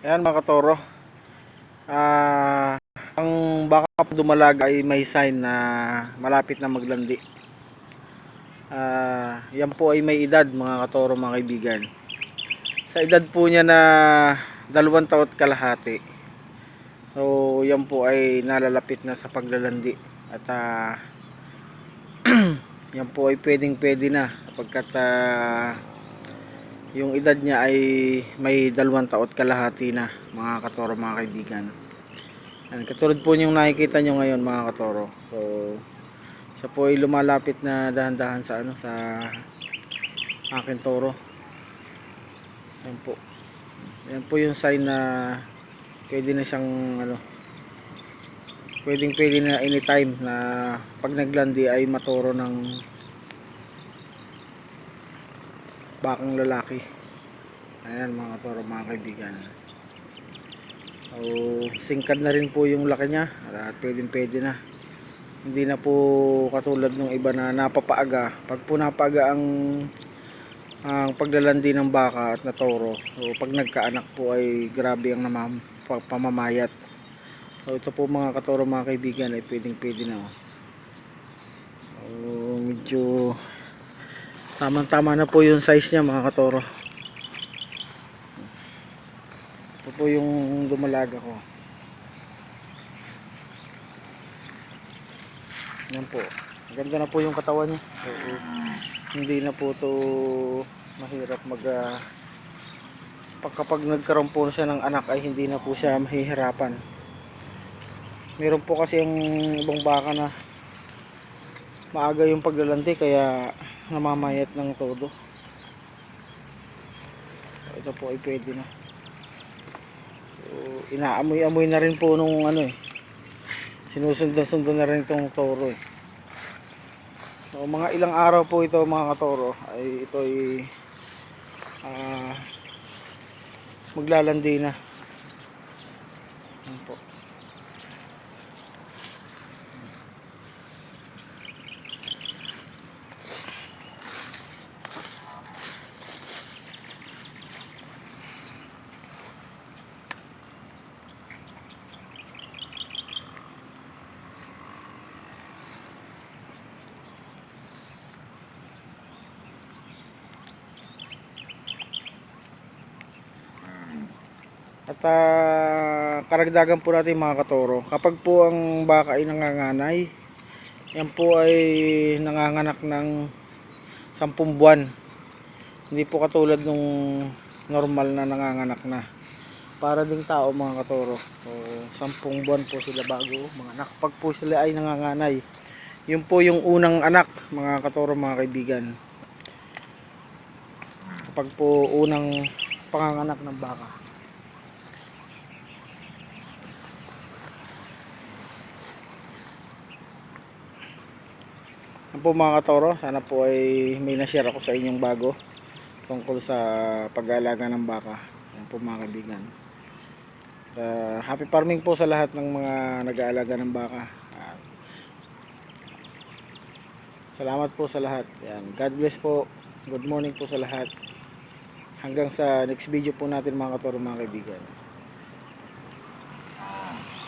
Ayan mga katoro. Ah, ang baka dumalag ay may sign na malapit na maglandi. Ah, yan po ay may edad mga katoro mga kaibigan. Sa edad po niya na dalawang taot kalahati. So, yan po ay nalalapit na sa paglalandi. At ah, yan po ay pwedeng pwede na sapagkat ah, yung edad niya ay may dalawang taot kalahati na mga katoro mga kaibigan. Yan, katulad po yung nakikita nyo ngayon mga katoro. So siya po ay lumalapit na dahan-dahan sa ano sa akin toro. Yan po. Yan po yung sign na pwede na siyang ano pwedeng pwede na anytime na pag naglandi ay matoro ng bakang lalaki. Ayan mga toro mga kaibigan. So singkad na rin po yung laki niya. At pwedeng pwede na. Hindi na po katulad ng iba na napapaaga. Pag po napaaga ang ang paglalandi ng baka at na toro so pag nagkaanak po ay grabe ang namam, pa- pamamayat. So ito po mga katoro mga kaibigan ay pwedeng pwede na oh. so medyo Tamang tama na po yung size niya mga katoro. Ito po yung dumalaga ko. Yan po. Ganda na po yung katawan niya. So, hindi na po to mahirap mag pag kapag nagkaroon po siya ng anak ay hindi na po siya mahihirapan. Meron po kasi ang ibang baka na maaga yung paglalandi kaya namamayat ng todo. Ito po ay pwede na. So, inaamoy-amoy na rin po nung ano eh. Sinusundan-sundan na rin itong toro eh. So, mga ilang araw po ito mga katoro ay ito ay ah, maglalandi na. Yan po At ah, karagdagan po natin mga katoro, kapag po ang baka ay nanganganay, yan po ay nanganganak ng 10 buwan. Hindi po katulad nung normal na nanganganak na. Para ding tao mga katoro. So, 10 buwan po sila bago mga anak. Pag po sila ay nanganganay, yun po yung unang anak mga katoro mga kaibigan. Kapag po unang panganganak ng baka. Yan po mga katoro, sana po ay may na-share ako sa inyong bago tungkol sa pag-aalaga ng baka. Yan po mga kaibigan. Uh, happy farming po sa lahat ng mga nag-aalaga ng baka. Ah, salamat po sa lahat. Yan. God bless po. Good morning po sa lahat. Hanggang sa next video po natin mga katoro mga kaibigan.